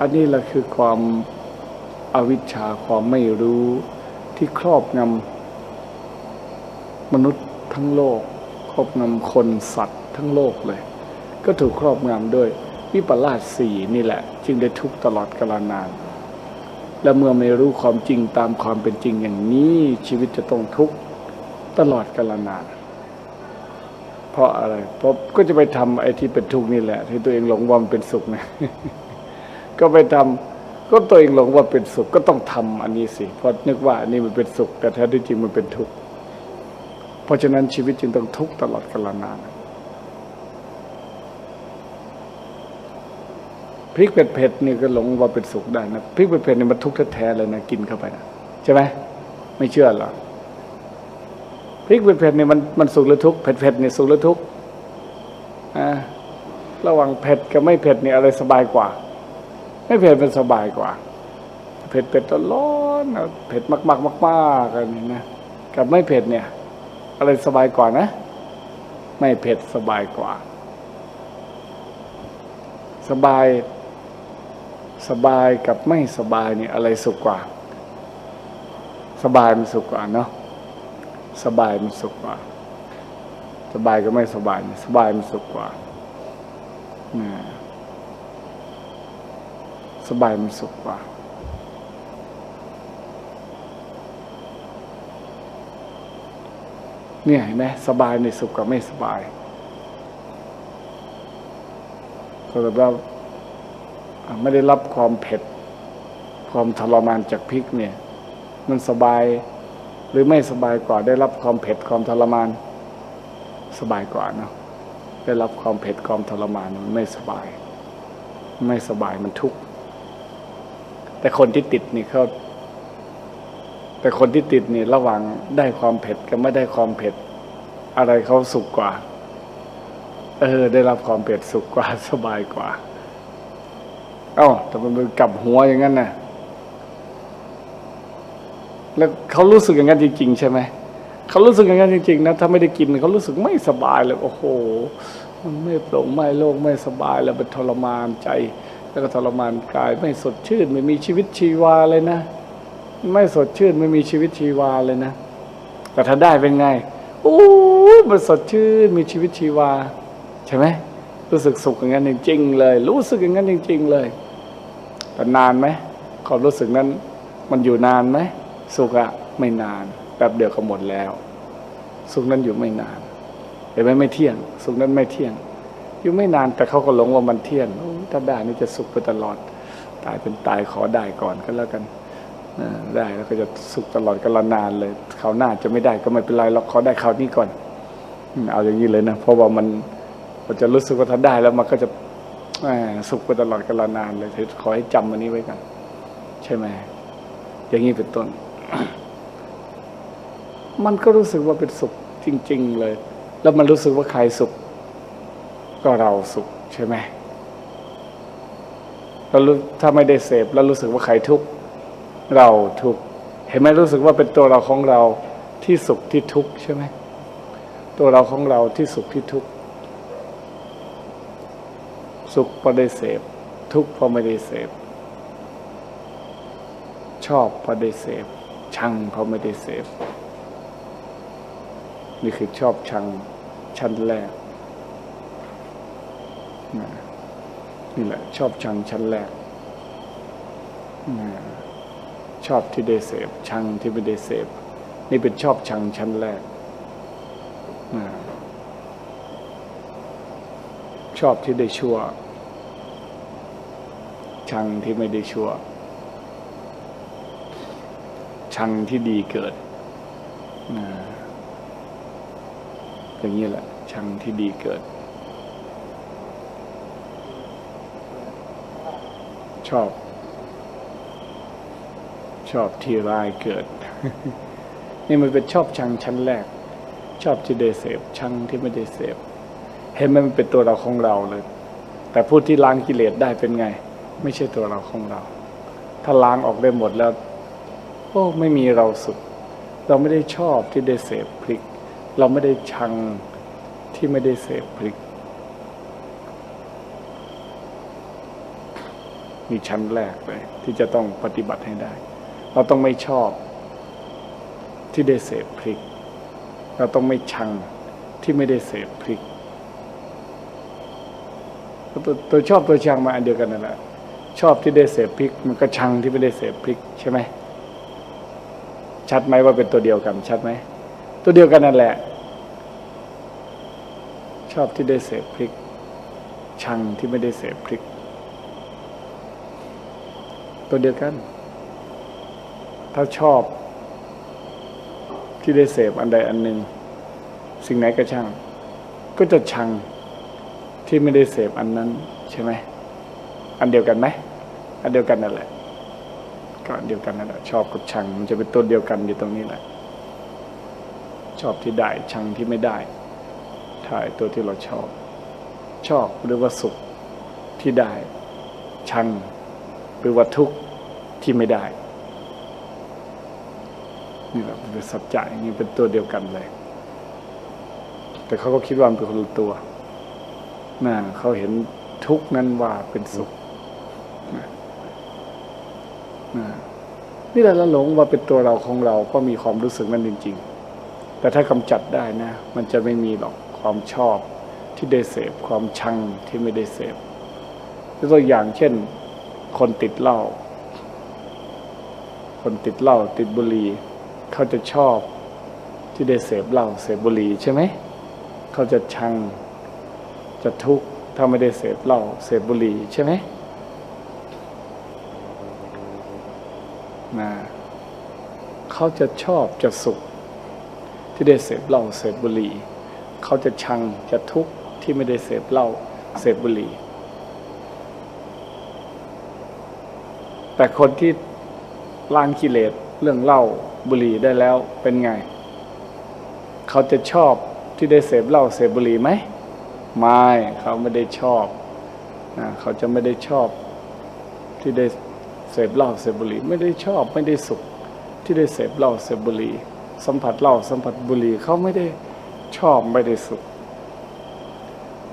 อันนี้แหละคือความอาวิชชาความไม่รู้ที่ครอบงำมนุษย์ทั้งโลก ครอบงำคนสัตว์ทั้งโลกเลย ก็ถูกครอบงำด้วยวิปลาสสีนี่แหละ จึงได้ทุกตลอดกาลนาน และเมื่อไม่รู้ความจริงตามความเป็นจริงอย่างนี้ชีวิตจะต้องทุกข์ตลอดกาลนาน เพราะอะไร เพราะก็จะไปทำไอ้ที่เป็นทุกข์นี่แหละ ที่ตัวเองหลงว่ามันเป็นสุขนะ ก็ไปทำก็ตัวเองหลงว่าเป็นสุขก็ต้องทำอันนี้สิเพราะนึกว่าอันนี้มันเป็นสุข แต่แท้ที่จริงมันเป็นทุกข์เพราะฉะนั้นชีวิตจึงต้องทุกข์ตลอดกาลนานพริกเผ็ดๆนี่ก็หลงว่าเป็นสุขได้นะพริกเผ็ดๆนี่มันทุกข์แท้ๆเลยนะกินเข้าไปนะใช่ไหมไม่เชื่อหรอพริกเผ็ดๆนี่มันมันสุขหรือทุกข์เผ็ดๆนี่สุขหรือทุกข์อ่าระหว่างเผ็ดกับไม่เผ็ดนี่อะไรสบายกว่า ไม่เผ็ดมันสบายกว่า เผ็ดเผ็ดร้อนเผ็ดมากๆมากๆกันนะกับไม่เผ็ดเนี่ย อะไรสบายกว่านะ ไม่เผ็ดสบายกว่า สบาย สบายกับไม่สบายเนี่ย อะไรสุขกว่า สบายมันสุขกว่าเนาะสบายมันสุขกว่าสบายก็ไม่สบายเนี่ยสบายมันสุขกว่านะ สบายมันสุขกว่า เนี่ยเห็นไหมสบายในสุขกับไม่สบายก็แบบว่าไม่ได้รับความเผ็ด ความทรมานจากพริกเนี่ย มันสบายหรือไม่สบายกว่าได้รับความเผ็ดความทรมาน สบายกว่าเนาะได้รับความเผ็ดความทรมานมันไม่สบาย ไม่สบายมันทุกข์ แต่คนที่ติดนี่เขาแต่คนที่ติดนี่ระหว่างได้ความเผ็ดกับไม่ได้ความเผ็ด อะไรเขาสุขกว่า เออ ได้รับความเผ็ดสุขกว่าสบายกว่า เอ้าแต่มันกลับหัวอย่างนั้นน่ะแล้วเขารู้สึกอย่างนั้นจริง ๆ ใช่ไหมเขารู้สึกอย่างนั้นจริงๆนะถ้าไม่ได้กินเขารู้สึกไม่สบายเลยโอ้โห มันไม่โปร่งไม่โล่งไม่สบายแล้วเป็นทรมานใจ แล้วก็ทรมานกายไม่สดชื่น ไม่มีชีวิตชีวาเลยนะ ไม่สดชื่นไม่มีชีวิตชีวาเลยนะ แต่ถ้าได้เป็นไงโอ้มันสดชื่นมีชีวิตชีวา ใช่ไหมรู้สึกสุขอย่างนั้นจริงๆเลย รู้สึกอย่างนั้นจริง ๆ เลยแต่นานไหมความรู้สึกนั้น มันอยู่นานไหมสุขอะไม่นานแป๊บเดียวก็หมดแล้ว สุขนั้นอยู่ไม่นานเห็นไหมไม่เที่ยง สุขนั้นไม่เที่ยง อยู่ไม่นานแต่เขาก็หลงว่ามันเที่ยงถ้าได้นี่จะสุขไปตลอด ตายเป็นตายขอได้ก่อนก็แล้วกันได้แล้วก็จะสุขตลอดกาลนานเลยคราวหน้าจะไม่ได้ก็ไม่เป็นไรเราขอได้คราวนี้ก่อนเอาอย่างนี้เลยนะเพราะว่ามันเราจะรู้สึกว่าถ้าได้แล้วมันก็จะสุขไปตลอดกาลนานเลยขอให้จำอันนี้ไว้กัน ใช่ไหมอย่างนี้เป็นต้น มันก็รู้สึกว่าเป็นสุขจริง ๆ เลย แล้วมันรู้สึกว่าใครสุข ก็เราสุขใช่ไหมแล้วรู้ถ้าไม่ได้เสพแล้วรู้สึกว่าใครทุกข์เราทุกข์เห็นไหมรู้สึกว่าเป็นตัวเราของเราที่สุขที่ทุกข์ใช่ไหมตัวเราของเราที่สุขที่ทุกข์สุขเพราะได้เสพทุกข์เพราะไม่ได้เสพชอบเพราะได้เสพชังเพราะไม่ได้เสพนี่คือชอบชังชั้นแรก นะนี่แหละ ชอบชังชั้นแรกนะชอบที่ได้เสพชังที่ไม่ได้เสพนี่เป็นชอบชังชั้นแรกนะชอบที่ได้ชั่ว ชังที่ไม่ได้ชั่ว ชังที่ดีเกิดนะอย่างนี้แหละ ชังที่ดีเกิด ชอบ ชอบที่ร้ายเกิด นี่มันเป็นชอบชังชั้นแรก ชอบที่ได้เสพชังที่ไม่ได้เสพเห็นไหมมันเป็นตัวเราของเราเลย แต่ผู้ที่ล้างกิเลสได้เป็นไง ไม่ใช่ตัวเราของเรา ถ้าล้างออกได้หมดแล้วโอ้ไม่มีเราสุด เราไม่ได้ชอบที่ได้เสพพริก เราไม่ได้ชังที่ไม่ได้เสพพริก มีชั้นแรกเลย ที่จะต้องปฏิบัติให้ได้ เราต้องไม่ชอบที่ได้เสพพริก เราต้องไม่ชังที่ไม่ได้เสพพริกตัวตัวชอบตัวชังมาอันเดียวกันนั่นแหละชอบที่ได้เสพพริก มันก็ชังที่ไม่ได้เสพพริกใช่ไหมชัดไหมว่าเป็นตัวเดียวกัน ชัดไหมตัวเดียวกันนั่นแหละ ชอบที่ได้เสพพริก ชังที่ไม่ได้เสพพริก ตัวเดียวกัน ถ้าชอบที่ได้เสพอันใดอันหนึ่ง สิ่งไหนก็ช่าง ก็จะชังที่ไม่ได้เสพอันนั้นใช่ไหมอันเดียวกันไหมอันเดียวกันนั่นแหละ ก็อันเดียวกันนั่นแหละชอบกับชัง มันจะเป็นตัวเดียวกันอยู่ตรงนี้แหละ ชอบที่ได้ชังที่ไม่ได้ถ่ายตัวที่เราชอบ ชอบหรือว่าสุขที่ได้ ชังหรือว่าทุกข์ ที่ไม่ได้ นี่แหละเป็นสัจจะอย่างนี้เป็นตัวเดียวกันเลย แต่เขาก็คิดว่ามันเป็นคนละตัวน่ะเขาเห็นทุกนั้นว่าเป็นสุขนะนะนี่แหละละหลงว่าเป็นตัวเราของเราก็มีความรู้สึกนั้นจริง ๆ แต่ถ้ากำจัดได้นะ มันจะไม่มีหรอกความชอบที่ได้เสพความชังที่ไม่ได้เสพยกตัวอย่างเช่น คนติดเหล้า คนติดเหล้าติดบุหรี่เขาจะชอบที่ได้เสพเหล้าเสพบุหรี่ใช่ไหมเขาจะชังจะทุกข์ถ้าไม่ได้เสพเหล้าเสพบุหรี่ใช่ไหมนะเขาจะชอบจะสุข ที่ได้เสพเหล้าเสพบุหรี่เขาจะชังจะทุกข์ที่ไม่ได้เสพเหล้าเสพบุหรี่แต่คนที่ ล้างกิเลสเรื่องเหล้าบุหรี่ได้แล้วเป็นไง เขาจะชอบที่ได้เสพเหล้าเสพบุหรี่ไหมไม่เขาไม่ได้ชอบนะเขาจะไม่ได้ชอบที่ได้เสพเหล้าเสพบุหรี่ไม่ได้ชอบไม่ได้สุขที่ได้เสพเหล้าเสพบุหรี่สัมผัสเหล้าสัมผัสบุหรี่เขาไม่ได้ชอบไม่ได้สุข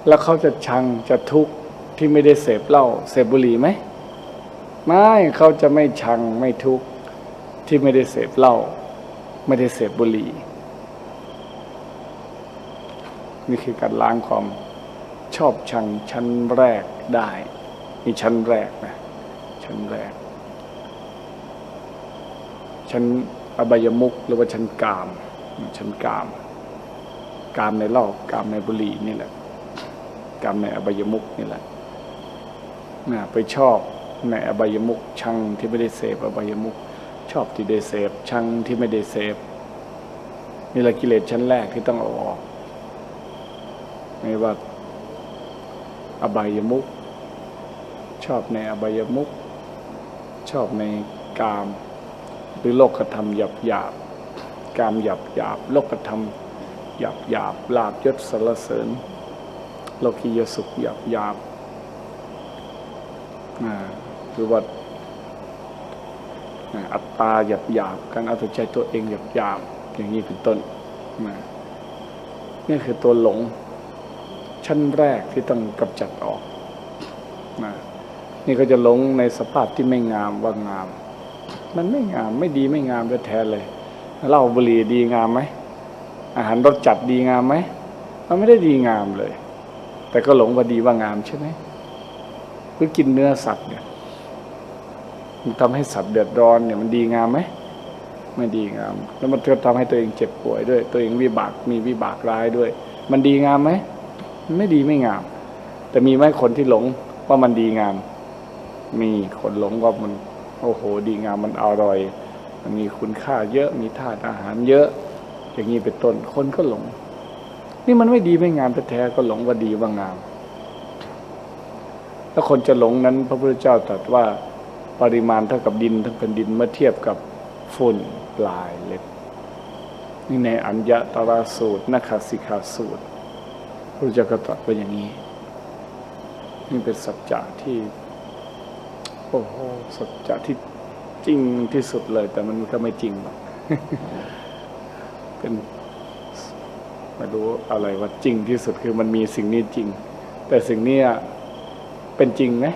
แล้วเขาจะชังจะทุกข์ที่ไม่ได้เสพเหล้าเสพบุหรี่ไหม ไม่เขาจะไม่ชังไม่ทุกข์ที่ไม่ได้เสพเหล้าไม่ได้เสพบุหรี่นี่คือการล้างความชอบชังชั้นแรกได้นี่ชั้นแรกนะชั้นแรก ชั้นอบายมุกหรือว่าชั้นกาม ชั้นกาม กามในเหล้ากามในบุหรี่นี่แหละ กามในอบายมุกนี่แหละนะไปชอบ ในอบายมุกชังที่ไม่ได้เสพอบายมุกชอบที่ได้เสพชังที่ไม่ได้เสพนี่แหละกิเลสชั้นแรกที่ต้องเอาออกไม่ว่าอบายมุกชอบในอบายมุกชอบในกาม หรือโลกธรรมหยาบหยาบกามหยาบหยาบโลกธรรมหยาบหยาบลาบยศสรรเสริญ โลกียสุขหยาบหยาบอ่า หรือว่าอัตตาหยาบหยาบการเอาแต่ใจตัวเองหยาบหยาบอย่างนี้เป็นต้นนะนี่คือตัวหลง ชั้นแรกที่ต้องกำจัดออกนะนี่ก็จะหลงในสภาพที่ไม่งามว่างาม มันไม่งามไม่ดีไม่งามแท้เลยเหล้าบุหรี่ดีงามไหมอาหารรสจัดดีงามไหมมันไม่ได้ดีงามเลย แต่ก็หลงว่าดีว่างามใช่ไหมหรือกินเนื้อสัตว์เนี่ย มันทำให้สัตว์เดือดร้อนเนี่ยมันดีงามไหมไม่ดีงาม แล้วมันก็ทำให้ตัวเองเจ็บป่วยด้วย ตัวเองวิบากมีวิบากร้ายด้วย มันดีงามไหมไม่ดีไม่งาม แต่มีไหมคนที่หลงว่ามันดีงาม มีคนหลงว่ามันโอ้โห ดีงามมันอร่อย มันมีคุณค่าเยอะมีธาตุอาหารเยอะ อย่างนี้เป็นต้นคนก็หลง นี่มันไม่ดีไม่งามแท้ๆก็หลงว่าดีว่างาม แล้วคนจะหลงนั้น พระพุทธเจ้าตรัสว่า ปริมาณเท่ากับดินทั้งแผ่นดินเมื่อเทียบกับฝุ่นปลายเล็บนี่ในอัญญตราสูตรนักขสิกขาสูตรพระเจ้าก็ตรัสไว้อย่างนี้ นี่เป็นสัจจะที่โอ้โหสัจจะที่จริงที่สุดเลย แต่มันก็ไม่จริงหรอกเป็นไม่รู้อะไรว่าจริงที่สุดคือมันมีสิ่งนี้จริง แต่สิ่งนี้เป็นจริงไหม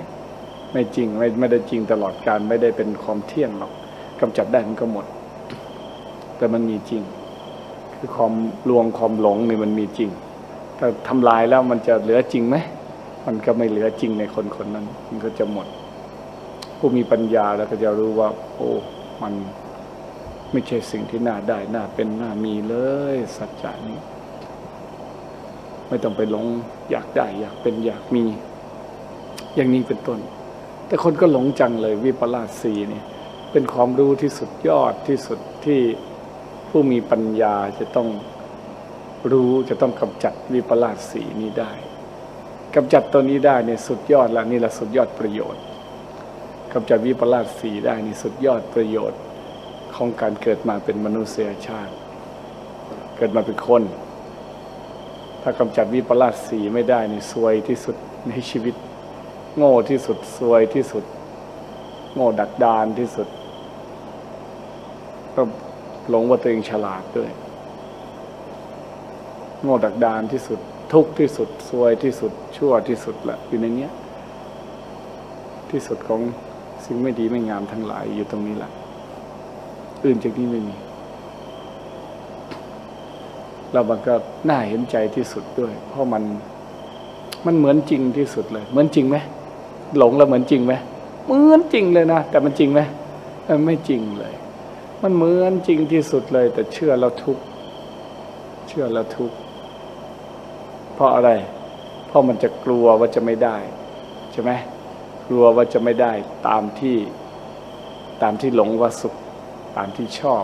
ไม่จริงไม่ไม่ได้จริงตลอดการไม่ได้เป็นความเที่ยงหรอกกำจัดได้มันก็หมด แต่มันมีจริง คือความลวงความหลงนี่มันมีจริงถ้าทำลายแล้วมันจะเหลือจริงไหมมันก็ไม่เหลือจริงในคนคนนั้น มันก็จะหมด ผู้มีปัญญาแล้วก็จะรู้ว่า โอ้มันไม่ใช่สิ่งที่น่าได้น่าเป็นน่ามีเลย สัจจานี้ ไม่ต้องไปหลงอยากได้ อยากเป็นอยากมี อย่างนี้เป็นต้น แต่คนก็หลงจังเลยวิปลาสสีนี่เป็นความรู้ที่สุดยอดที่สุดที่ผู้มีปัญญาจะต้องรู้จะต้องกำจัดวิปลาสสีนี้ได้กำจัดตัวนี้ได้เนี่ยสุดยอดล้วนี่ละสุดยอดประโยชน์กำจัดวิปลาสสีได้นี่สุดยอดประโยชน์ของการเกิดมาเป็นมนุษยชาติ เกิดมาเป็นคน ถ้ากำจัดวิปลาสสีไม่ได้นี่ซวยที่สุดในชีวิต โง่ที่สุดซวยที่สุด โง่ดักดานที่สุด ก็หลงว่าตัวเองฉลาดด้วย โง่ดักดานที่สุด ทุกข์ที่สุดซวยที่สุด ชั่วที่สุดแหละอยู่ในเนี้ย ที่สุดของสิ่งไม่ดีไม่งามทั้งหลายอยู่ตรงนี้แหละอื่นจากนี้ไม่มีเรามันก็น่าเห็นใจที่สุดด้วย เพราะมันมันเหมือนจริงที่สุดเลย เหมือนจริงไหม หลงแล้วเหมือนจริงไหมเหมือนจริงเลยนะ แต่มันจริงไหมมันไม่จริงเลย มันเหมือนจริงที่สุดเลย แต่เชื่อแล้วทุกเชื่อแล้วทุกเพราะอะไร เพราะมันจะกลัวว่าจะไม่ได้ใช่ไหมกลัวว่าจะไม่ได้ตามที่ตามที่หลงว่าสุข ตามที่ชอบ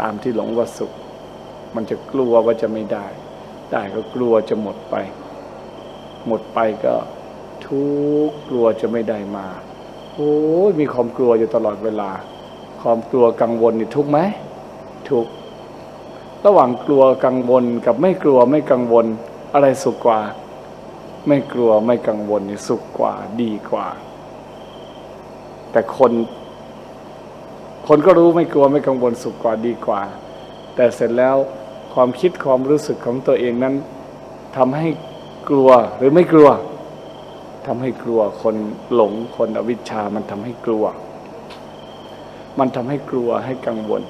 ตามที่หลงว่าสุข มันจะกลัวว่าจะไม่ได้ ได้ก็กลัวจะหมดไป หมดไปก็ ทุกข์กลัวจะไม่ได้มาโอ้ยมีความกลัวอยู่ตลอดเวลา ความกลัวกังวลนี่ทุกข์ไหมทุกข์ระหว่างกลัวกังวลกับไม่กลัวไม่กังวลอะไรสุขกว่า ไม่กลัวไม่กังวลนี่สุขกว่าดีกว่า แต่คน คนก็รู้ไม่กลัวไม่กังวลสุขกว่าดีกว่า แต่เสร็จแล้วความคิดความรู้สึกของตัวเองนั้นทำให้กลัวหรือไม่กลัว ทำให้กลัวคนหลงคนอวิชชามันทำให้กลัว มันทำให้กลัวให้กังวล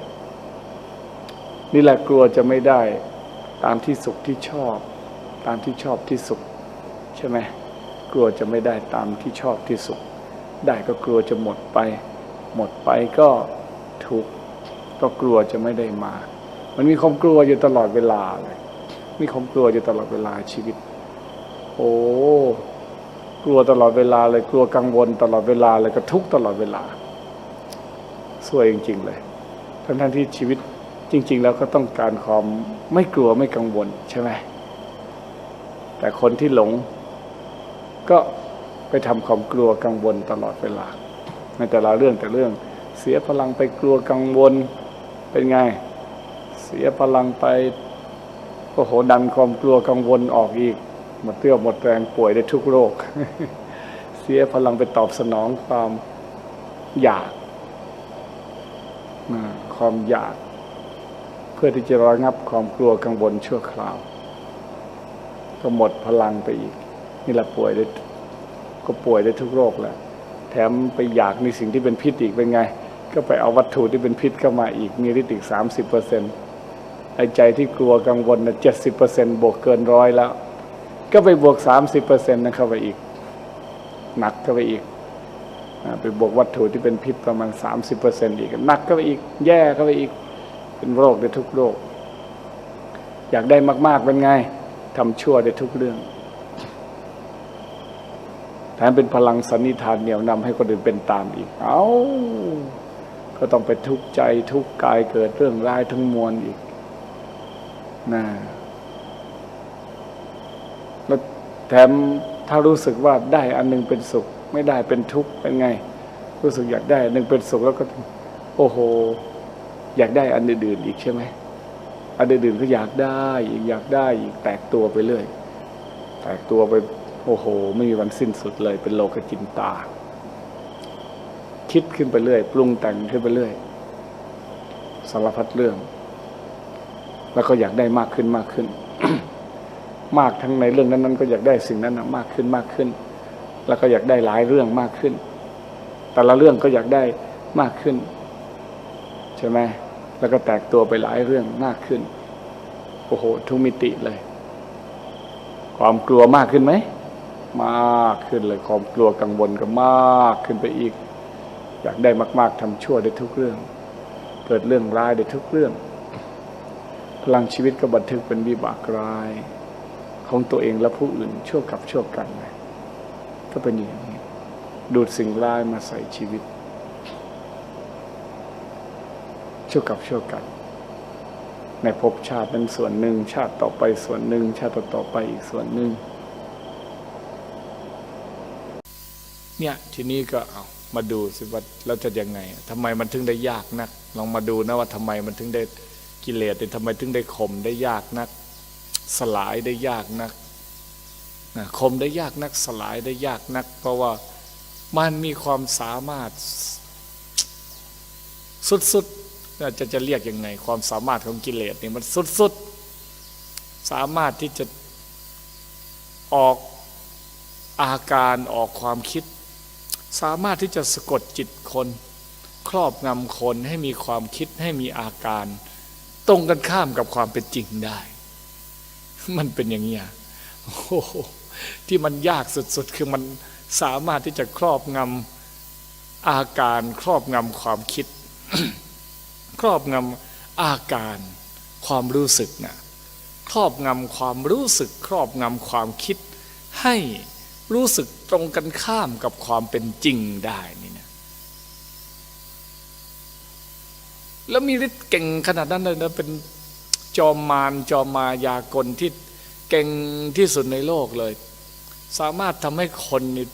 นี่แหละกลัวจะไม่ได้ตามที่สุขที่ชอบ ตามที่ชอบที่สุข ใช่ไหมกลัวจะไม่ได้ตามที่ชอบที่สุข ได้ก็กลัวจะหมดไป หมดไปก็ทุกข์ก็กลัวจะไม่ได้มา มันมีความกลัวอยู่ตลอดเวลาเลยมีความกลัวอยู่ตลอดเวลาชีวิต โอ้ กลัวตลอดเวลาเลยกลัวกังวลตลอดเวลาเลยก็ทุกตลอดเวลาสวยจริง ๆ เลยทั้งทั้งๆที่ชีวิตจริง ๆ แล้วก็ต้องการความไม่กลัวไม่กังวลใช่ไหมแต่คนที่หลงก็ไปทำความกลัวกังวลตลอดเวลา ในแต่ละเรื่องแต่เรื่องเสียพลังไปกลัวกังวลเป็นไง เสียพลังไปโอ้โหดันความกลัวกังวลออกอีก หมดเตี้ยวหมดแรงป่วยได้ทุกโรค เสียพลังไปตอบสนองความอยากความอยาก เพื่อที่จะระงับความกลัวกังวลชั่วคราว ก็หมดพลังไปอีก นี่แหละป่วยได้ก็ป่วยได้ทุกโรคแหละแถมไปอยากในสิ่งที่เป็นพิษอีกเป็นไง ก็ไปเอาวัตถุที่เป็นพิษเข้ามาอีกมีฤทธิ์อีกสามสิบเปอร์เซ็นต์ไอ้ใจที่กลัวกังวลนะเจ็ดสิบเปอร์เซ็นต์บวกเกินร้อยแล้ว ก็ไปบวกสามสิบเปอร์เซ็นต์นะเข้าไปอีก หนักเข้าไปอีก ไปบวกวัตถุที่เป็นพิษประมาณสามสิบเปอร์เซ็นต์อีกหนักเข้าไปอีก แย่เข้าไปอีก เป็นโรคได้ทุกโรค อยากได้มาก ๆ เป็นไงทำชั่วได้ทุกเรื่องแถมเป็นพลังสันนิษฐานเหนี่ยวนำให้คนอื่นเป็นตามอีก เอ้า ก็ต้องไปทุกข์ใจทุกข์กายเกิดเรื่องร้ายทั้งมวลอีกนะ แถมถ้ารู้สึกว่าได้อันหนึงเป็นสุข ไม่ได้เป็นทุกข์เป็นไง รู้สึกอยากได้อันหนึ่งเป็นสุขแล้วก็ โอ้โห อยากได้อันอื่นๆอีกใช่ไหมอันอื่นๆก็อยากได้อีกอยากได้อีกแตกตัวไปเรื่อยแตกตัวไปโอ้โห ไม่มีวันสิ้นสุดเลย เป็นโลกจินตา คิดขึ้นไปเรื่อย ปรุงแต่งขึ้นไปเรื่อยสารพัดเรื่อง แล้วก็อยากได้มากขึ้นมากขึ้น มากทั้งในเรื่องนั้นๆ ก็อยากได้สิ่งนั้นมากขึ้นมากขึ้น แล้วก็อยากได้หลายเรื่องมากขึ้น แต่ละเรื่องก็อยากได้มากขึ้น ใช่ไหมแล้วก็แตกตัวไปหลายเรื่องมากขึ้นโอ้โหทุกมิติเลย ความกลัวมากขึ้นไหมมากขึ้นเลยความกลัวกังวลก็มากขึ้นไปอีก อยากได้มาก ๆทำชั่วได้ทุกเรื่อง เกิดเรื่องร้ายได้ทุกเรื่อง พลังชีวิตก็บันทึกเป็นวิบากร้าย ของตัวเองและผู้อื่นชั่วกับชั่วกันนะก็เป็นอย่างนี้ ดูดสิ่งร้ายมาใส่ชีวิต ชั่วกับชั่วกัน ในภพชาตินั้นส่วนหนึ่ง ชาติต่อไปส่วนหนึ่ง ชาติต่อไปอีกส่วนหนึ่ง เนี่ยทีนี้ก็เอามาดูสิว่าเราจะยังไงทำไมมันถึงได้ยากนัก ลองมาดูนะว่าทำไมมันถึงได้กิเลสเนี่ยทำไมถึงได้ข่มได้ยากนัก สลายได้ยากนักนะข่มได้ยากนักสลายได้ยากนัก เพราะว่ามันมีความสามารถสุดๆจะจะเรียกยังไง ความสามารถของกิเลสนี่มันสุดๆสามารถที่จะออกอาการออกความคิด สามารถที่จะสะกดจิตคน ครอบงำคนให้มีความคิดให้มีอาการ ตรงกันข้ามกับความเป็นจริงได้ มันเป็นอย่างนี้โอ้โหที่มันยากสุดๆ คือมันสามารถที่จะครอบงำอาการ ครอบงำความคิด ครอบงำอาการ ความรู้สึกนะครอบงำความรู้สึก ครอบงำความคิด ให้รู้สึกตรงกันข้ามกับความเป็นจริงได้นี่นะแล้วมีฤทธิ์เก่งขนาดนั้นเลยนะเป็น จอมมารจอมมายากลที่เก่งที่สุดในโลกเลย สามารถทำให้คนนี่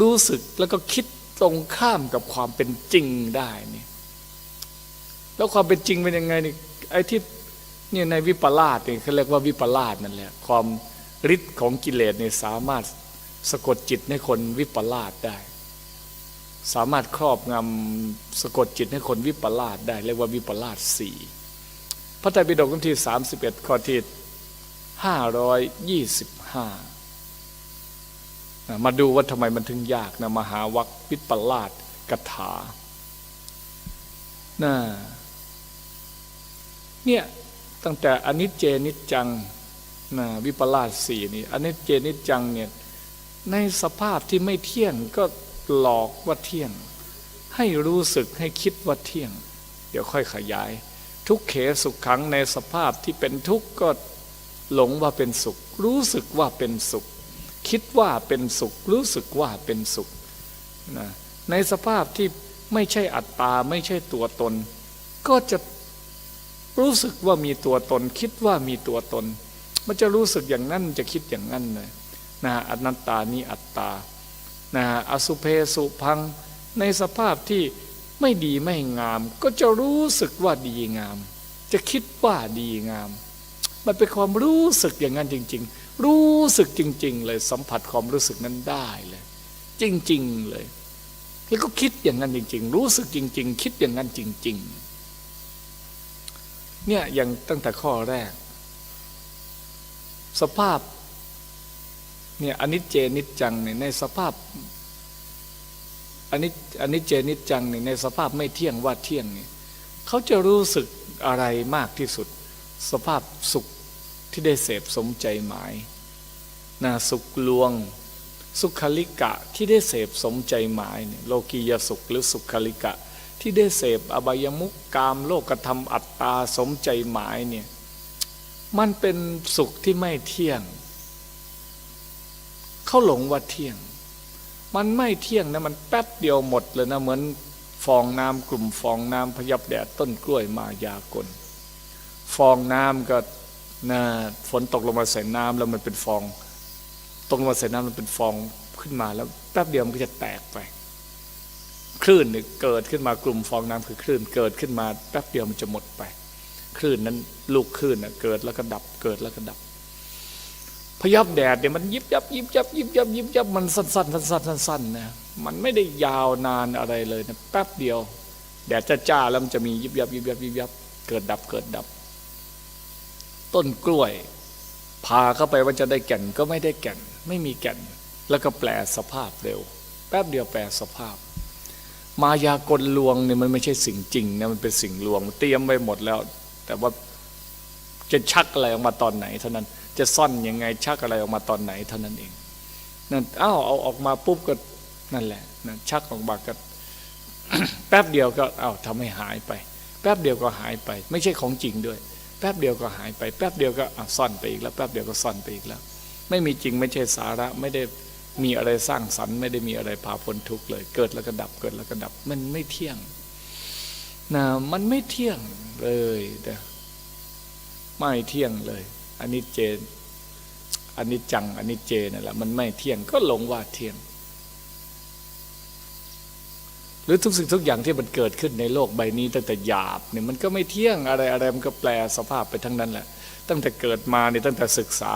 รู้สึกแล้วก็คิดตรงข้ามกับความเป็นจริงได้นี่แล้วความเป็นจริงเป็นยังไงนี่ไอ้ที่เนี่ยในวิปลาสเนี่ยเขาเรียกว่าวิปลาสนั่นแหละความฤทธิ์ของกิเลสเนี่ยสามารถสะกดจิตให้คนวิปลาสได้ สามารถครอบงำสะกดจิตให้คนวิปลาสได้เรียกว่าวิปลาสสี่ ระไตรปิฎกบทที่สามสิบเอ็ดข้อที่ห้าร้อยยี่สิบห้ามาดูว่าทำไมมันถึงยากนะมหาวัควิปลาสกถาน่าเนี่ยตั้งแต่อนิจเจนิจจังนะวิปลาสสี่นี่อนิจเจนิจจังเนี่ยในสภาพที่ไม่เที่ยงก็หลอกว่าเที่ยง ให้รู้สึกให้คิดว่าเที่ยง เดี๋ยวค่อยขยาย ทุกเขสุขขังในสภาพที่เป็นทุกข์ก็หลงว่าเป็นสุข รู้สึกว่าเป็นสุข คิดว่าเป็นสุข รู้สึกว่าเป็นสุขนะในสภาพที่ไม่ใช่อัตตาไม่ใช่ตัวตน ก็จะรู้สึกว่ามีตัวตน คิดว่ามีตัวตน มันจะรู้สึกอย่างนั้นจะคิดอย่างนั้นเลยนะอนัตตานี้อัตตานะอสุเพสุพังในสภาพที่ ไม่ดีไม่งาม ก็จะรู้สึกว่าดีงาม จะคิดว่าดีงาม มันเป็นความรู้สึกอย่างนั้นจริง ๆ รู้สึกจริง ๆ เลยสัมผัสความรู้สึกนั้นได้เลย จริง ๆ เลย แล้วก็คิดอย่างนั้นจริง ๆ รู้สึกจริง ๆ คิดอย่างนั้นจริง ๆ เนี่ยอย่างตั้งแต่ข้อแรก สภาพเนี่ยอนิจเจนิจจังเนี่ยในสภาพ อนิจอนิจเจนิจจังนี่ในสภาพไม่เที่ยงว่าเที่ยงเนี่ยเขาจะรู้สึกอะไรมากที่สุด สภาพสุขที่ได้เสพสมใจหมายนะสุขลวง สุขลิกะที่ได้เสพสมใจหมายเนี่ยโลกียสุขหรือสุขลิกะ ที่ได้เสพอบายมุกกามโลกธรรมอัตตาสมใจหมายเนี่ยมันเป็นสุขที่ไม่เที่ยง เขาหลงว่าเที่ยง มันไม่เที่ยงนะมันแป๊บเดียวหมดเลยนะเหมือนฟองน้ำกลุ่มฟองน้ำพยับแดดต้นกล้วยมายากล ฟองน้ำก็นะฝนตกลงมาใส่น้ำแล้วมันเป็นฟอง ตกลงมาใส่น้ำมันเป็นฟองขึ้นมาแล้วแป๊บเดียวมันก็จะแตกไปคลื่นเนี่ยเกิดขึ้นมากลุ่มฟองน้ำคือคลื่นเกิดขึ้นมาแป๊บเดียวมันจะหมดไป คลื่นนั้นลูกคลื่นน่ะเกิดแล้วก็ดับเกิดแล้วก็ดับ พยับแดดเนี่ยมันยิบยับยิบยับยิบยับยิบยับมันสั้นๆสั้นๆสั้นๆนะมันไม่ได้ยาวนานอะไรเลยนะแป๊บเดียว แดดจะจ้าแล้วมันจะมียิบยับยิบยับยิบยับเกิดดับเกิดดับ ต้นกล้วยพาเข้าไปว่าจะได้แก่นก็ไม่ได้แก่น ไม่มีแก่น แล้วก็แปลสภาพเร็ว แป๊บเดียวแปลสภาพ มายากลลวงเนี่ยมันไม่ใช่สิ่งจริงนะมันเป็นสิ่งลวง เตรียมไว้หมดแล้ว แต่ว่าจะชักอะไรออกมาตอนไหนเท่านั้น จะซ่อนยังไงชักอะไรออกมาตอนไหนเท่านั้นเองนั่นอ้าวเอาออกมาปุ๊บก็นั่นแหละนั่นชักออกมาก็แป๊บเดียวก็อ้าวทำให้หายไป แป๊บเดียวก็หายไป ไม่ใช่ของจริงด้วย แป๊บเดียวก็หายไป แป๊บเดียวก็ซ่อนไปอีกแล้ว แป๊บเดียวก็ซ่อนไปอีกแล้ว ไม่มีจริงไม่ใช่สาระไม่ได้มีอะไรสร้างสรรค์ไม่ได้มีอะไรพาพ้นทุกข์เลย เกิดแล้วก็ดับเกิดแล้วก็ดับ มันไม่เที่ยงนะมันไม่เที่ยงเลยแต่ไม่เที่ยงเลย อันนี้เจนอันนี้จังอันนี้เจนั่นแหละมันไม่เที่ยงก็หลงว่าเที่ยง หรือทุกสิ่งทุกอย่างที่มันเกิดขึ้นในโลกใบนี้ตั้งแต่หยาบเนี่ยมันก็ไม่เที่ยงอะไรอะไรมันก็แปลสภาพไปทั้งนั้นแหละ ตั้งแต่เกิดมาเนี่ยตั้งแต่ศึกษา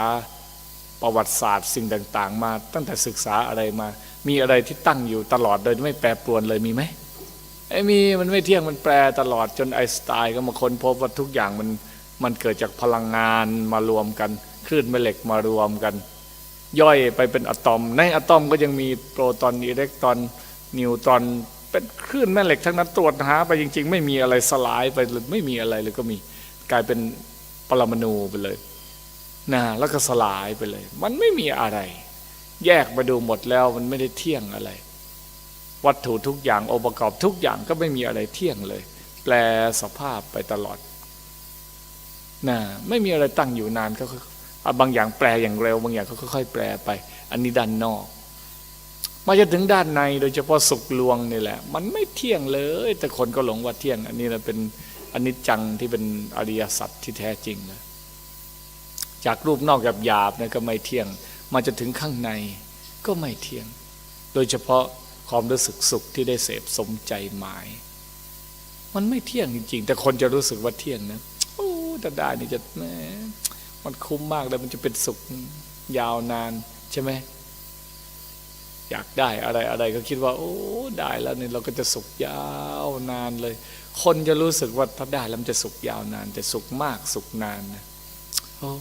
ประวัติศาสตร์สิ่งต่าง ๆ มา ตั้งแต่ศึกษาอะไรมา มีอะไรที่ตั้งอยู่ตลอดโดยไม่แปรปรวนเลยมีไหมไอ้มีมันไม่เที่ยงมันแปรตลอดจนไอสไตน์ก็มาค้นพบว่าทุกอย่างมัน มันเกิดจากพลังงานมารวมกัน คลื่นแม่เหล็กมารวมกัน ย่อยไปเป็นอะตอม ในอะตอมก็ยังมีโปรตอนอิเล็กตรอนนิวตรอนเป็นคลื่นแม่เหล็กทั้งนั้นตรวจหาไปจริง ๆ ไม่มีอะไรสลายไปหรือไม่มีอะไรเลยก็มีกลายเป็นปรมาณูไปเลยนะแล้วก็สลายไปเลย มันไม่มีอะไร แยกมาดูหมดแล้วมันไม่ได้เที่ยงอะไร วัตถุทุกอย่างองค์ประกอบทุกอย่างก็ไม่มีอะไรเที่ยงเลย แปลสภาพไปตลอด นะไม่มีอะไรตั้งอยู่นานก็บางอย่างแปลอย่างเร็ว บางอย่างก็ค่อยๆแปลไป อันนี้ด้านนอก มาจะถึงด้านในโดยเฉพาะสุขลวงนี่แหละ มันไม่เที่ยงเลย แต่คนก็หลงว่าเที่ยง อันนี้นะเป็นอนนิจจังที่เป็นอริยสัจที่แท้จริงนะจากรูปนอกหยาบๆนะก็ไม่เที่ยง มาจะถึงข้างในก็ไม่เที่ยง โดยเฉพาะความรู้สึกสุขที่ได้เสพสมใจหมาย มันไม่เที่ยงจริง ๆ แต่คนจะรู้สึกว่าเที่ยงนะ โอ้แต่ได้นี่จะมมันคุ้มมากเลยมันจะเป็นสุขยาวนานใช่ไหมอยากได้อะไรอะไรก็คิดว่า โอ้ได้แล้วนี่เราก็จะสุขยาวนานเลย คนจะรู้สึกว่าถ้าได้แล้วมันจะสุขยาวนาน จะสุขมากสุขนานนะโอ้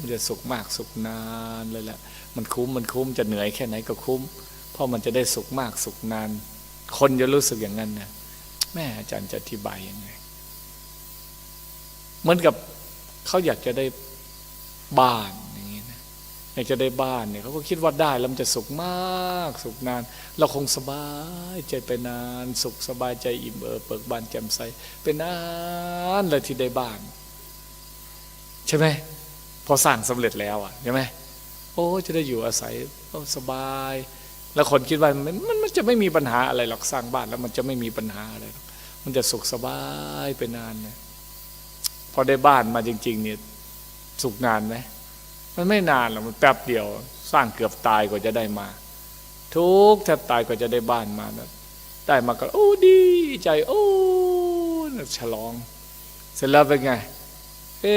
มันจะสุขมากสุขนานเลยแหละมันคุ้มมันคุ้มจะเหนื่อยแค่ไหนก็คุ้ม เพราะมันจะได้สุขมากสุขนาน คนจะรู้สึกอย่างนั้นนะแม่อาจารย์จะอธิบายยังไง เหมือนกับเขาอยากจะได้บ้านอย่างนี้นะอยากจะได้บ้านเนี่ยเขาก็คิดว่าได้แล้วมันจะสุขมากสุขนาน เราคงสบายใจไปนาน สุขสบายใจอิ่มเอิบเปิกบานแจ่มใสเป็นนานเลยที่ได้บ้าน ใช่ไหมพอสร้างสำเร็จแล้วอะใช่ไหมโอ้จะได้อยู่อาศัยสบาย แล้วคนคิดว่ามันมันมันจะไม่มีปัญหาอะไรหรอกสร้างบ้านแล้วมันจะไม่มีปัญหาอะไรมันจะสุขสบายไปนานเลย พอได้บ้านมาจริง ๆ เนี่ยสุขนานไหมมันไม่นานหรอกมันแป๊บเดียว สร้างเกือบตายกว่าจะได้มา ทุกแทบตายกว่าจะได้บ้านมานะได้มาก็โอ้ดีใจโอ้ฉลอง เสร็จแล้วเป็นไง เอ๊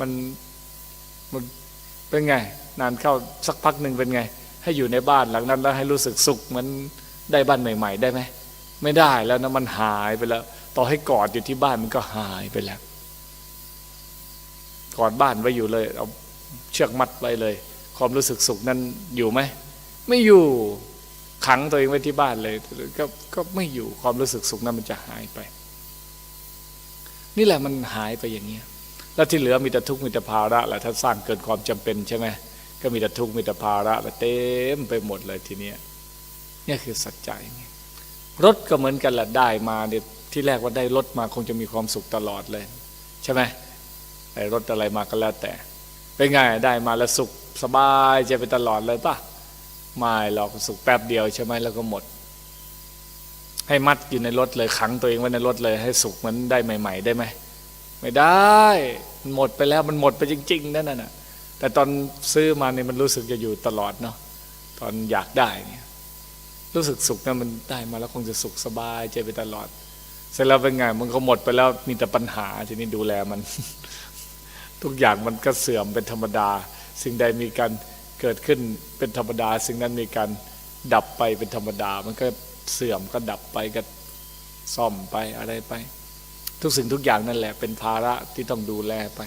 มันมันเป็นไง นานเข้าสักพักหนึ่งเป็นไง ให้อยู่ในบ้านหลังนั้น แล้วให้รู้สึกสุขเหมือนได้บ้านใหม่ ๆ ได้ไหมไม่ได้แล้วนะมันหายไปแล้ว ต่อให้กอดอยู่ที่บ้านมันก็หายไปแล้ว กอดบ้านไว้อยู่เลย เอาเชือกมัดไว้เลย ความรู้สึกสุขนั้นอยู่ไหมไม่อยู่ขังตัวเองไว้ที่บ้านเลยก็ก็ไม่อยู่ความรู้สึกสุขนั้นมันจะหายไป นี่แหละมันหายไปอย่างเงี้ยแล้วที่เหลือมีแต่ทุกข์มีแต่ภาระแหละถ้าสร้างเกินความจำเป็นใช่ไหมก็มีแต่ทุกข์มีแต่ภาระและเต็มไปหมดเลยทีเนี้ยนี่คือสัจจะอย่างรถก็เหมือนกันแหละได้มาเนี่ยที่แรกว่าได้รถมาคงจะมีความสุขตลอดเลย ใช่ไหม รถอะไรมาก็แล้วแต่ เป็นไงได้มาแล้วสุขสบายใจไปตลอดเลยปะไม่หรอกสุขแป๊บเดียวใช่ไหมแล้วก็หมด ให้มัดอยู่ในรถเลยขังตัวเองไว้ในรถเลย ให้สุขเหมือนได้ใหม่ ๆ ได้ไหมไม่ได้มันหมดไปแล้วมันหมดไปจริง ๆ นั่นน่ะ แต่ตอนซื้อมาเนี่ยมันรู้สึกจะอยู่ตลอดเนาะตอนอยากได้เนี่ยรู้สึกสุขนะมันได้มาแล้วคงจะสุขสบายใจไปตลอด เสร็จแล้วเป็นไงมันก็หมดไปแล้วมีแต่ปัญหาทีนี้ดูแลมัน ทุกอย่างมันก็เสื่อมเป็นธรรมดา สิ่งใดมีการเกิดขึ้นเป็นธรรมดา สิ่งนั้นมีการดับไปเป็นธรรมดา มันก็เสื่อมก็ดับไปก็ซ่อมไปอะไรไป ทุกสิ่งทุกอย่างนั่นแหละ เป็นภาระที่ต้องดูแลไป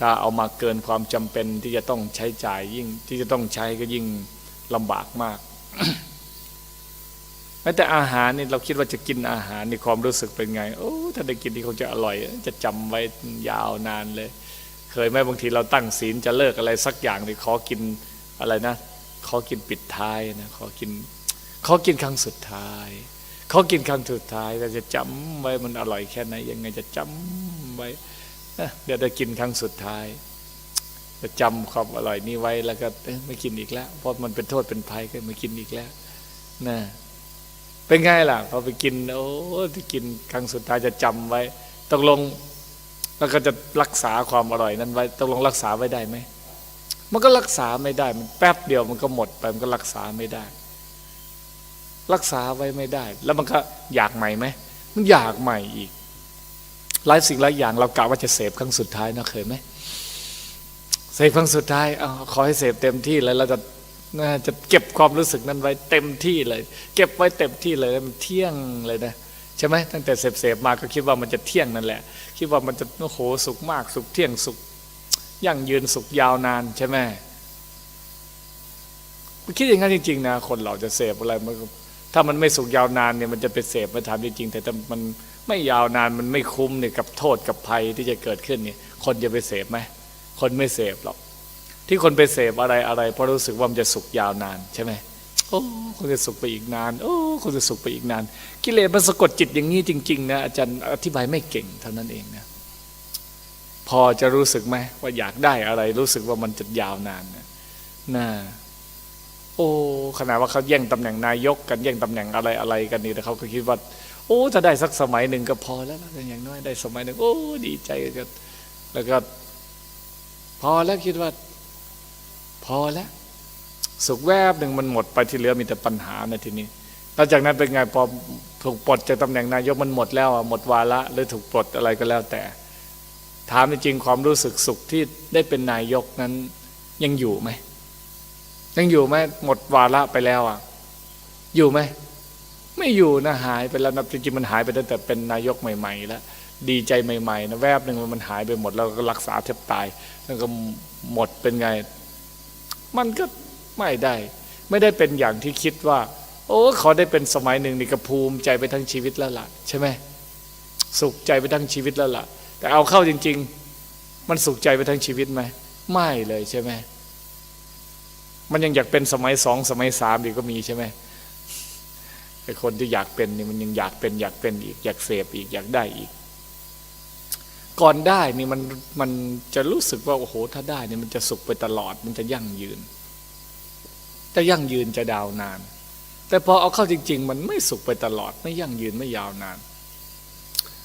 ถ้าเอามาเกินความจำเป็นที่จะต้องใช้จ่ายยิ่ง ที่จะต้องใช้ก็ยิ่งลำบากมากแม้แต่อาหารนี่เราคิดว่าจะกินอาหารในความรู้สึกเป็นไง โอ้ถ้าได้กินนี่คงจะอร่อย จะจำไว้ยาวนานเลย เคยไหมบางทีเราตั้งศีลจะเลิกอะไรสักอย่างนี่ขอกินอะไรนะ ขอกินปิดท้ายนะขอกินขอกินครั้งสุดท้ายขอกินครั้งสุดท้ายเราจะจำไว้มันอร่อยแค่ไหนยังไงจะจำไว้เดี๋ยวจะกินครั้งสุดท้าย จะจำความอร่อยนี้ไว้แล้วก็ไม่กินอีกแล้ว เพราะมันเป็นโทษเป็นภัยก็ไม่กินอีกแล้วนะเป็นไงล่ะพอไปกินโอ้ที่กินครั้งสุดท้ายจะจำไว้ตกลง แล้วก็จะรักษาความอร่อยนั้นไว้ตกลงรักษาไว้ได้ไหมมันก็รักษาไม่ได้มันแป๊บเดียวมันก็หมดไปมันก็รักษาไม่ได้ รักษาไว้ไม่ได้ แล้วมันก็อยากใหม่ไหมมันอยากใหม่อีกหลายสิ่งหลายอย่างเรากะว่าจะเสพครั้งสุดท้ายนะเคยไหมเสพครั้งสุดท้ายเอาขอให้เสพเต็มที่เลยเราจะน่าจะเก็บความรู้สึกนั้นไว้เต็มที่เลย เก็บไว้เต็มที่เลยมันเที่ยงเลยนะใช่ไหมตั้งแต่เสพเสพมาก็คิดว่ามันจะเที่ยงนั่นแหละ คิดว่ามันจะโอ้โหสุขมากสุขเที่ยงสุข ยั่งยืนสุขยาวนานใช่ไหมคิดอย่างนั้นจริงๆนะคนเราจะเสพอะไรมันถ้ามันไม่สุขยาวนานเนี่ยมันจะไปเสพมาทำจริงๆแต่ถ้ามันไม่ยาวนานมันไม่คุ้มเนี่ยกับโทษกับภัยที่จะเกิดขึ้นเนี่ยคนจะไปเสพไหมคนไม่เสพหรอกที่คนไปเสพอะไรอะไรเพราะรู้สึกว่ามันจะสุขยาวนานใช่ไหม โอ้คงจะสุขไปอีกนาน โอ้คงจะสุขไปอีกนาน กิเลสมันสะกดจิตอย่างนี้จริง ๆ นะอาจารย์อธิบายไม่เก่งเท่านั้นเองนะพอจะรู้สึกไหมว่าอยากได้อะไร รู้สึกว่ามันจะยาวนานนะน่าโอ้ขนาดว่าเขาแย่งตำแหน่งนายกกันแย่งตำแหน่งอะไรอะไรกันนี่แต่เขาก็คิดว่า โอ้ถ้าได้สักสมัยหนึ่งก็พอแล้วอย่างน้อยได้สมัยหนึ่งโอ้ดีใจกันแล้วก็ พอแล้วคิดว่า พอแล้ว สุขแวบหนึ่งมันหมดไปที่เหลือมีแต่ปัญหาในทีนี้หลังจากนั้นเป็นไงพอถูกปลดจากตำแหน่งนายกมันหมดแล้วอะหมดวาระหรือถูกปลดอะไรก็แล้วแต่ ถามจริงความรู้สึกสุขที่ได้เป็นนายกนั้นยังอยู่ไหมยังอยู่ไหมหมดวาระไปแล้วอะ อยู่ไหมไม่อยู่นะหายไปแล้วนะจริงๆมันหายไปตั้งแต่เป็นนายกใหม่ ๆ แล้วดีใจใหม่ๆนะแวบหนึ่งมันหายไปหมดแล้วก็รักษาแทบตายแล้วก็หมดเป็นไง มันก็ ไม่ได้ ไม่ได้เป็นอย่างที่คิดว่า โอ้ขอได้เป็นสมัยหนึ่งนี่ก็ภูมิใจไปทั้งชีวิตแล้วล่ะ ใช่ไหมสุขใจไปทั้งชีวิตแล้วล่ะ แต่เอาเข้าจริง ๆ มันสุขใจไปทั้งชีวิตไหมไม่เลยใช่ไหมมันยังอยากเป็นสมัยสองสมัยสามดีก็มีใช่ไหมไอ้คนที่อยากเป็นนี่มันยังอยากเป็นอยากเป็นอีกอยากเสพอีกอยากได้อีก ก่อนได้นี่มันมันจะรู้สึกว่าโอ้โหถ้าได้นี่มันจะสุขไปตลอดมันจะยั่งยืน จะยั่งยืนจะดาวนาน แต่พอเอาเข้าจริง ๆ มันไม่สุขไปตลอด ไม่ยั่งยืนไม่ยาวนาน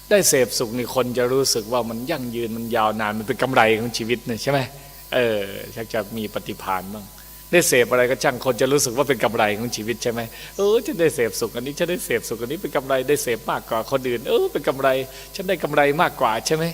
ได้เสพสุขนี่คนจะรู้สึกว่ามันยั่งยืนมันยาวนานมันเป็นกำไรของชีวิตเนี่ยใช่ไหมเออชักจะมีปฏิภาณบ้างได้เสพอะไรก็ช่างคนจะรู้สึกว่าเป็นกำไรของชีวิตใช่ไหมเออฉันได้เสพสุขอันนี้ฉันได้เสพสุขอันนี้เป็นกำไรได้เสพมากกว่าคนอื่นเออเป็นกำไร ฉันได้กำไรมากกว่าใช่ไหม